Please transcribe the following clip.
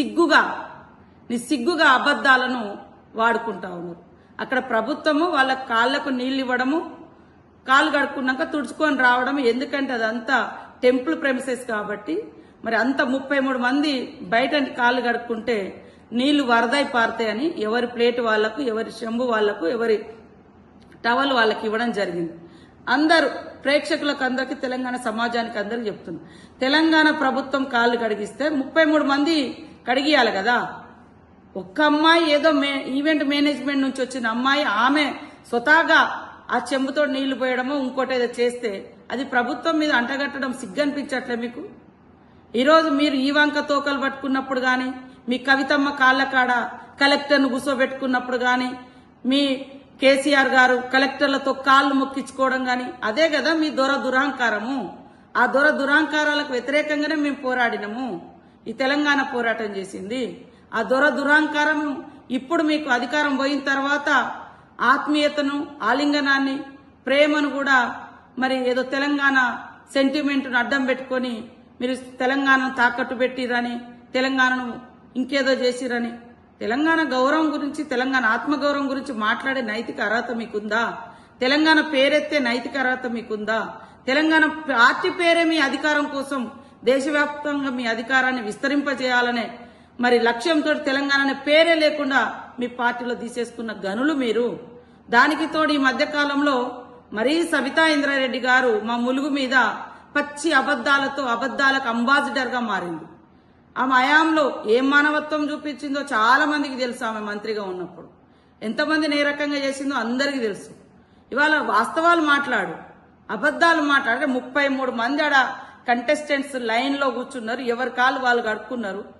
నిస్సిగ్గుగా నిస్సిగ్గుగా అబద్ధాలను వాడుకుంటా ఉన్నారు అక్కడ ప్రభుత్వము వాళ్ళ కాళ్ళకు నీళ్ళు ఇవ్వడము కాళ్ళు కడుక్కున్నాక తుడుచుకొని రావడం ఎందుకంటే అదంతా టెంపుల్ ప్రెమిసెస్ కాబట్టి. మరి అంత ముప్పై మూడు మంది బయట కాళ్ళు కడుక్కుంటే నీళ్ళు వరదై పారుతాయని ఎవరి ప్లేట్ వాళ్ళకు ఎవరి చెంబు వాళ్ళకు ఎవరి టవల్ వాళ్ళకి ఇవ్వడం జరిగింది. అందరూ ప్రేక్షకులకు అందరికీ తెలంగాణ సమాజానికి అందరికి చెప్తున్నారు తెలంగాణ ప్రభుత్వం కాళ్ళు కడిగిస్తే ముప్పై మూడు మంది కడిగియాలి కదా. ఒక్క అమ్మాయి ఏదో మే ఈవెంట్ మేనేజ్మెంట్ నుంచి వచ్చిన అమ్మాయి ఆమె స్వతహాగా ఆ చెంబుతో నీళ్ళు పోయడమో ఇంకోటి ఏదో చేస్తే అది ప్రభుత్వం మీద అంటగట్టడం సిగ్గనిపించట్లే మీకు? ఈరోజు మీరు ఈ వంక తోకలు పట్టుకున్నప్పుడు కానీ మీ కవితమ్మ కాళ్ళ కాడ కలెక్టర్ను కూర్చోబెట్టుకున్నప్పుడు కానీ మీ కేసీఆర్ గారు కలెక్టర్లతో కాళ్ళు మొక్కించుకోవడం కానీ అదే కదా మీ దొర దురహంకారము. ఆ దొర దురహంకారాలకు వ్యతిరేకంగానే మేము పోరాడినము. ఈ తెలంగాణ పోరాటం చేసింది. ఆ దొర దురాంకారం ఇప్పుడు మీకు అధికారం పోయిన తర్వాత ఆత్మీయతను ఆలింగనాన్ని ప్రేమను కూడా మరి ఏదో తెలంగాణ సెంటిమెంట్ను అడ్డం పెట్టుకొని మీరు తెలంగాణను తాకట్టు పెట్టిరని తెలంగాణను ఇంకేదో చేసిరని తెలంగాణ గౌరవం గురించి తెలంగాణ ఆత్మగౌరవం గురించి మాట్లాడే నైతిక అర్హత మీకుందా? తెలంగాణ పేరెత్తే నైతిక అర్హత మీకుందా? తెలంగాణ పార్టీ పేరే మీ అధికారం కోసం దేశవ్యాప్తంగా మీ అధికారాన్ని విస్తరింపజేయాలనే మరి లక్ష్యంతో తెలంగాణ పేరే లేకుండా మీ పార్టీలో తీసేసుకున్న గనులు మీరు. దానికి తోడు ఈ మధ్యకాలంలో మరీ సబితా ఇంద్రారెడ్డి గారు మా ములుగు మీద పచ్చి అబద్దాలతో అబద్దాలకు అంబాసిడర్గా మారింది. ఆమె హయాంలో ఏం మానవత్వం చూపించిందో చాలా మందికి తెలుసు ఆమె మంత్రిగా ఉన్నప్పుడు. ఎంతమందిని ఏ రకంగా చేసిందో అందరికీ తెలుసు. ఇవాళ వాస్తవాలు మాట్లాడు అబద్ధాలు మాట్లాడే ముప్పై మూడు మంది ఆడ కంటెస్టెంట్స్ లైన్లో కూర్చున్నారు. ఎవరి కాలు వాళ్ళు కడుక్కున్నారు.